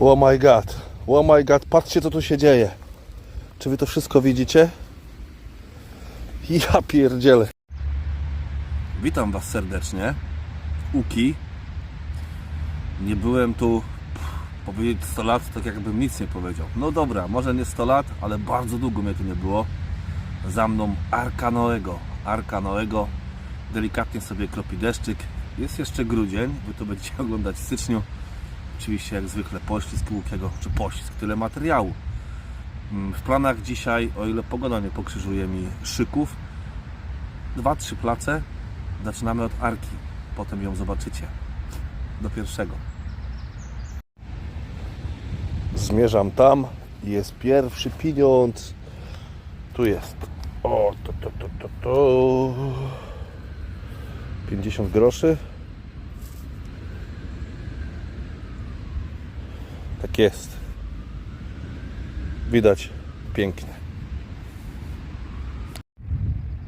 Oh my god. Oh my god, patrzcie co tu się dzieje. Czy wy to wszystko widzicie? Ja pierdzielę. Witam was serdecznie. Uki. Nie byłem tu powiedzieć 100 lat, tak jakbym nic nie powiedział. No dobra, może nie 100 lat, ale bardzo długo mnie tu nie było. Za mną Arka Noego. Arka Noego. Delikatnie sobie kropi deszczyk. Jest jeszcze grudzień, wy to będziecie oglądać w styczniu. Oczywiście jak zwykle poślizg łukiego, czy poślizg, tyle materiału. Mm, W planach dzisiaj, o ile pogoda nie pokrzyżuje mi szyków, dwa, trzy place. Zaczynamy od Arki, potem ją zobaczycie. Do pierwszego. Zmierzam tam. Jest pierwszy pieniądz. Tu jest. O, to, to, to, to, to. 50 groszy. Tak jest. Widać pięknie.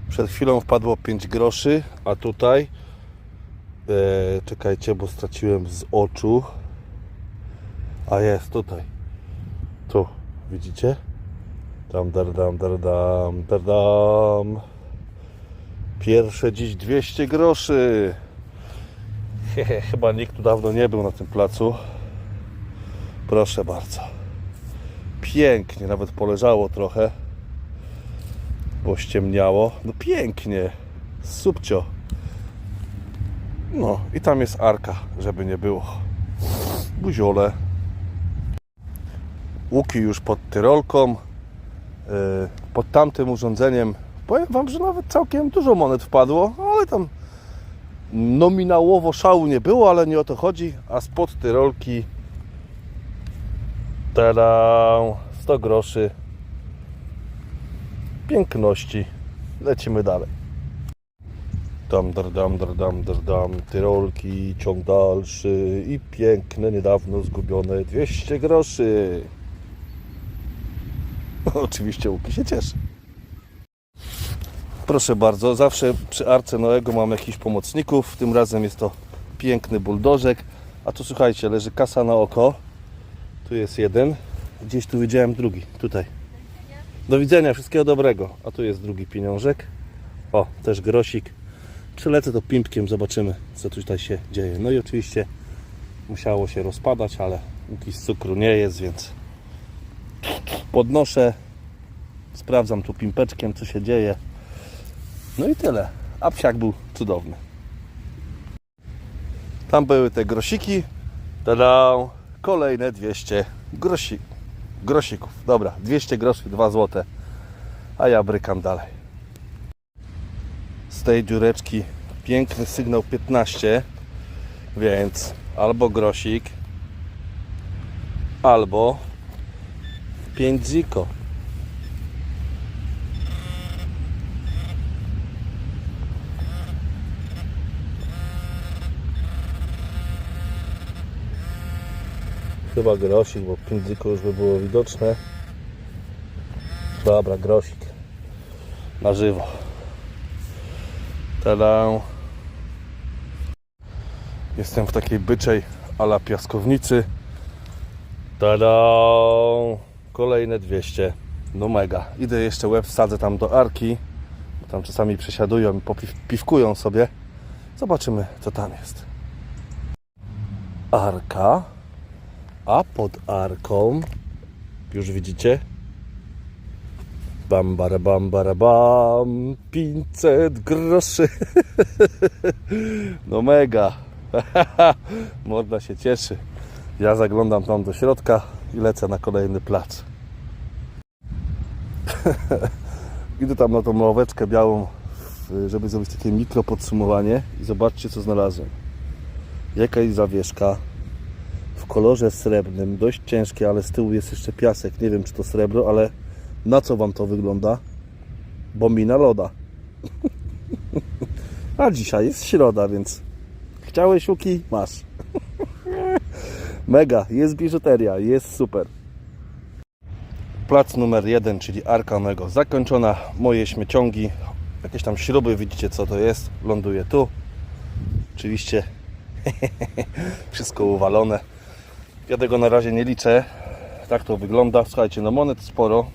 Przed chwilą wpadło 5 groszy, a tutaj e, czekajcie, bo straciłem z oczu. A jest tutaj. Tu, widzicie? Dam, dar, dam, dar, dam, dar, dam. Pierwsze dziś 200 groszy. Chyba nikt tu dawno nie był na tym placu. Proszę bardzo. Pięknie, nawet poleżało trochę, bo ściemniało. No pięknie, subcio. No i tam jest arka, żeby nie było. Buziole. Łuki już pod tyrolką. Yy, Pod tamtym urządzeniem powiem Wam, że nawet całkiem dużo monet wpadło, ale tam nominałowo szału nie było, ale nie o to chodzi. A spod tyrolki Tada! 100 groszy. Piękności. Lecimy dalej. Dam, dar, dam, dar, dam, dar, dam. Tyrolki, ciąg dalszy i piękne, niedawno zgubione 200 groszy. Oczywiście Łuki się cieszy. Proszę bardzo, zawsze przy Arce Noego mam jakichś pomocników. Tym razem jest to piękny buldożek. A tu słuchajcie, leży kasa na oko. Tu jest jeden. Gdzieś tu widziałem drugi. Tutaj. Do widzenia, wszystkiego dobrego. A tu jest drugi pieniążek. O, też grosik. Przylecę to pimpkiem, zobaczymy co tutaj się dzieje. No i oczywiście musiało się rozpadać, ale póki z cukru nie jest, więc podnoszę. Sprawdzam tu pimpeczkiem co się dzieje. No i tyle. A psiak był cudowny. Tam były te grosiki. Tada! Kolejne 200 grosi, grosików. Dobra, 200 groszy, 2 złote. A ja brykam dalej. Z tej dziureczki piękny sygnał 15. Więc albo grosik, albo 5 ziko. Chyba grosik, bo pindyko już by było widoczne. Dobra, grosik. Na żywo. Tada. Jestem w takiej byczej ala piaskownicy. Tada. Kolejne 200. No mega. Idę jeszcze łeb wsadzę tam do arki. Bo tam czasami przesiadują i popiwkują sobie. Zobaczymy co tam jest. Arka. A pod arką, już widzicie, bam, bara, bam, bara, bam, 500 groszy. No mega. Morda się cieszy. Ja zaglądam tam do środka i lecę na kolejny plac. Idę tam na tą ławeczkę białą, żeby zrobić takie mikro podsumowanie i zobaczcie co znalazłem. Jakaś zawieszka w kolorze srebrnym, dość ciężkie, ale z tyłu jest jeszcze piasek. Nie wiem, czy to srebro, ale na co Wam to wygląda? Bo loda. A dzisiaj jest środa, więc chciałeś łuki? Masz. Mega, jest biżuteria, jest super. Plac numer jeden, czyli Arka Mego zakończona. Moje śmieciągi, jakieś tam śruby, widzicie co to jest. Ląduje tu. Oczywiście wszystko uwalone. Ja tego na razie nie liczę. Tak to wygląda. Słuchajcie, no monet sporo.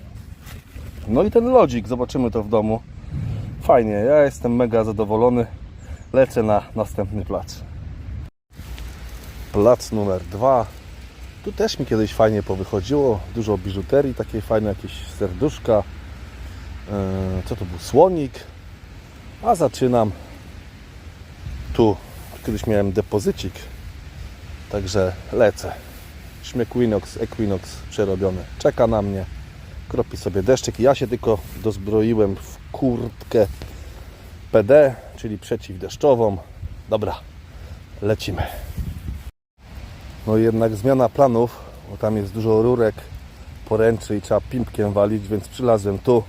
No i ten lodzik, zobaczymy to w domu. Fajnie, ja jestem mega zadowolony. Lecę na następny plac. Plac numer dwa. Tu też mi kiedyś fajnie powychodziło. Dużo biżuterii, takie fajne jakieś serduszka. Yy, Co to był? Słonik. A zaczynam tu. Kiedyś miałem depozycik. Także lecę. Śmiekuinox, Equinox przerobiony. Czeka na mnie. Kropi sobie deszczyk. Ja się tylko dozbroiłem w kurtkę PD, czyli przeciwdeszczową. Dobra, lecimy. No jednak zmiana planów, bo tam jest dużo rurek, poręczy i trzeba pimpkiem walić, więc przylazłem tu.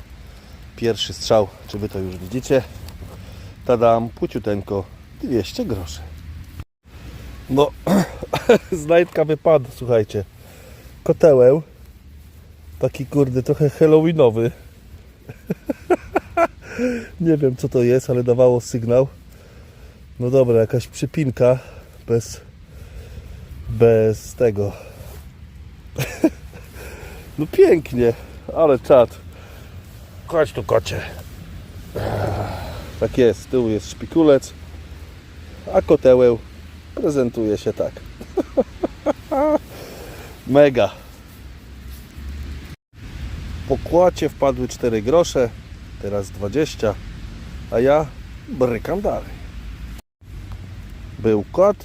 Pierwszy strzał, czy wy to już widzicie? Tadam, płciuteńko, 200 groszy. No, znajdka wypadła, słuchajcie. Kotełeł, taki kurde, trochę halloweenowy. Nie wiem co to jest, ale dawało sygnał. No dobra, jakaś przypinka bez bez tego. No pięknie, ale czad. Chodź tu kocie. Tak jest, z tyłu jest szpikulec, a kotełeł prezentuje się tak. Mega. Po kłacie wpadły 4 grosze, teraz 20, a ja brykam dalej. Był kot,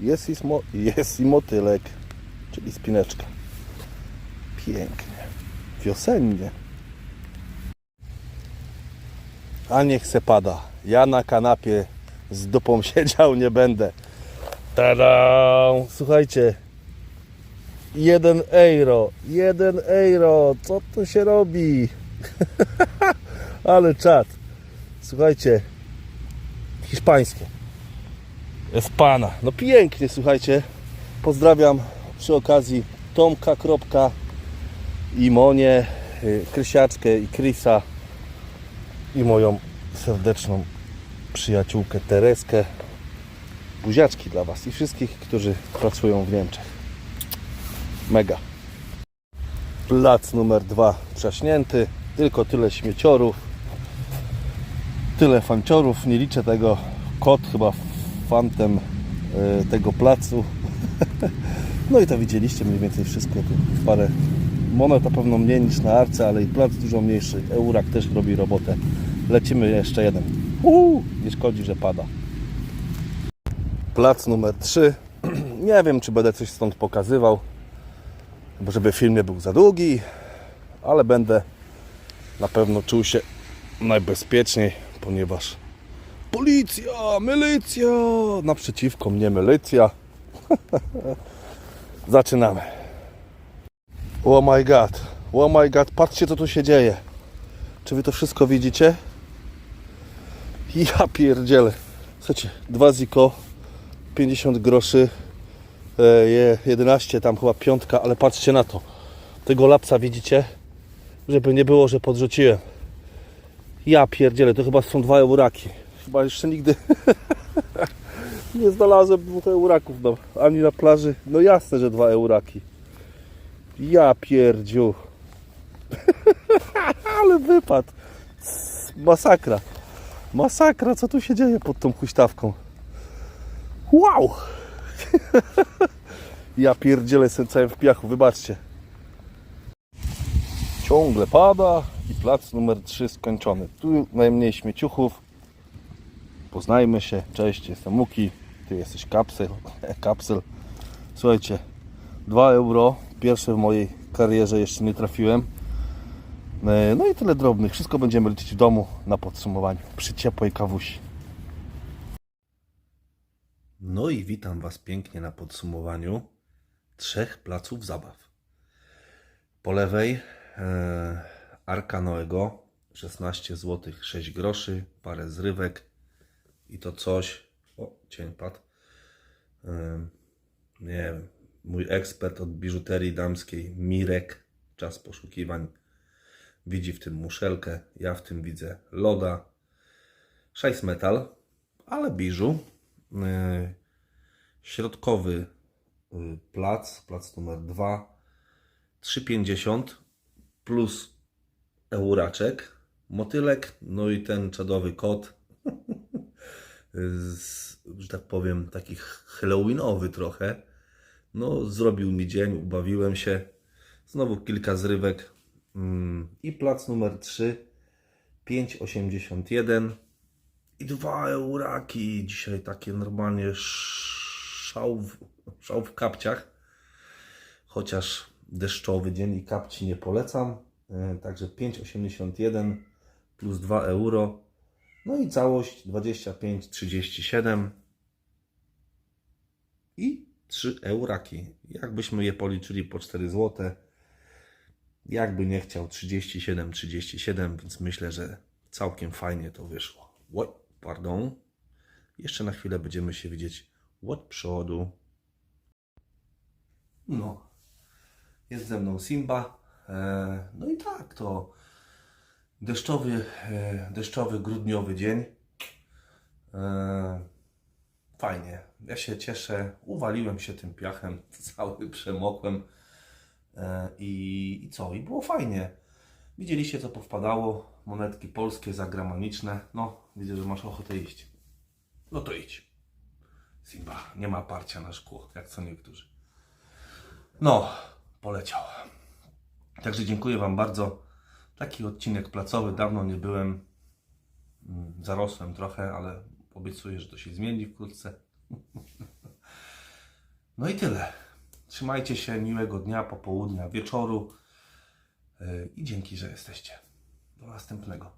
jest i, smo, jest i motylek, czyli spineczka. Pięknie. Wiosennie. A niech se pada. Ja na kanapie z dupą siedział nie będę. Tada! Słuchajcie. Jeden euro. Jeden euro. Co tu się robi? Ale czad. Słuchajcie. Hiszpańskie. Jest pana. No pięknie, słuchajcie. Pozdrawiam przy okazji Tomka Kropka i Monię, y, Krysiaczkę i Krisa i moją serdeczną przyjaciółkę Tereskę. Buziaczki dla Was i wszystkich, którzy pracują w Niemczech. Mega. Plac numer dwa trzaśnięty. Tylko tyle śmieciorów. Tyle fanciorów. Nie liczę tego. Kot chyba fantem y, tego placu. No i to widzieliście mniej więcej wszystko. Tu parę monet na pewno mniej niż na arce, ale i plac dużo mniejszy. Eurak też robi robotę. Lecimy jeszcze jeden. Uuu, nie szkodzi, że pada. Plac numer 3. Nie wiem, czy będę coś stąd pokazywał, bo żeby film nie był za długi, ale będę na pewno czuł się najbezpieczniej, ponieważ Policja, milicja! Naprzeciwko mnie milicja. Zaczynamy. Oh my god, oh my god, patrzcie co tu się dzieje. Czy wy to wszystko widzicie? Ja pierdzielę. Słuchajcie, dwa ziko, 50 groszy, 11, tam chyba piątka, ale patrzcie na to. Tego lapsa widzicie? Żeby nie było, że podrzuciłem. Ja pierdzielę, to chyba są dwa euraki. Chyba jeszcze nigdy nie znalazłem dwóch euraków no, ani na plaży. No jasne, że dwa euraki. Ja pierdziu. Ale wypad. Masakra. Masakra, co tu się dzieje pod tą huśtawką? Wow! ja pierdzielę jestem całym w piachu, wybaczcie. Ciągle pada i plac numer 3 skończony. Tu najmniej śmieciuchów. Poznajmy się. Cześć, jestem Muki. Ty jesteś kapsel. kapsel. Słuchajcie, 2 euro. Pierwsze w mojej karierze jeszcze nie trafiłem. E, No i tyle drobnych. Wszystko będziemy liczyć w domu na podsumowaniu. Przy ciepłej kawusi. No i witam Was pięknie na podsumowaniu trzech placów zabaw. Po lewej e, Arka Noego 16 zł 6 groszy, parę zrywek i to coś. O, cień padł. E, nie wiem, mój ekspert od biżuterii damskiej Mirek, czas poszukiwań, widzi w tym muszelkę, ja w tym widzę loda. Szajs metal, ale biżu. Yy, Środkowy y, plac, plac numer 2, 3,50 plus euraczek, motylek, no i ten czadowy kot, z, że tak powiem, taki halloweenowy trochę. No, zrobił mi dzień, ubawiłem się. Znowu kilka zrywek. Mm, I plac numer 3, 5,81 i dwa euraki. Dzisiaj takie normalnie szał w, szał w kapciach. Chociaż deszczowy dzień i kapci nie polecam. E, Także 5,81 plus 2 euro. No i całość 25,37 i 3 euraki. Jakbyśmy je policzyli po 4 zł, jakby nie chciał 37, 37, więc myślę, że całkiem fajnie to wyszło. Oj, pardon. Jeszcze na chwilę będziemy się widzieć od przodu. No, jest ze mną Simba. E, No i tak, to deszczowy, e, deszczowy grudniowy dzień. E, Fajnie, ja się cieszę. Uwaliłem się tym piachem, cały przemokłem. I, I co? I było fajnie. Widzieliście, co powpadało. Monetki polskie, zagraniczne. No, widzę, że masz ochotę iść. No to idź. Simba, nie ma parcia na szkło, jak co niektórzy. No, poleciał. Także dziękuję Wam bardzo. Taki odcinek placowy, dawno nie byłem. Mm, Zarosłem trochę, ale obiecuję, że to się zmieni wkrótce. No i tyle. Trzymajcie się, miłego dnia, popołudnia, wieczoru i dzięki, że jesteście. Do następnego.